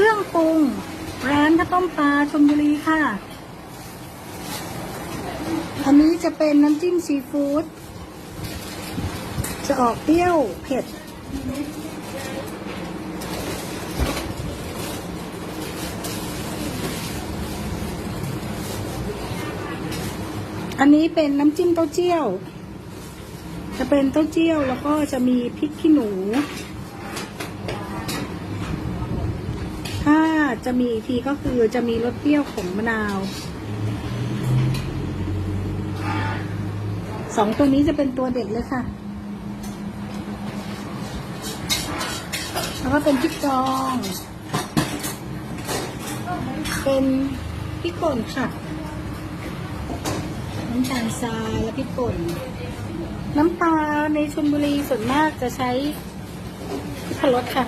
รื่องปรุง ร้านข้าวต้มปลาชลบุรีค่ะ อันนี้จะเป็นน้ำจิ้มซีฟู้ด จะออกเปรี้ยวเผ็ด อันนี้เป็นน้ำจิ้มเต้าเจี้ยว จะเป็นเต้าเจี้ยวแล้วก็จะมีพริกขี้หนู ถ้า จะมีอีกทีก็คือจะมีรสเปรี้ยวของมะนาวสองตัวนี้จะเป็นตัวเด็ดเลยค่ะ แล้วก็เป็นพริกดอง เป็นพริกป่นค่ะ น้ำตาลทรายและพริกป่น น้ำปลาในชลบุรีส่วนมากจะใช้พริกพรสค่ะ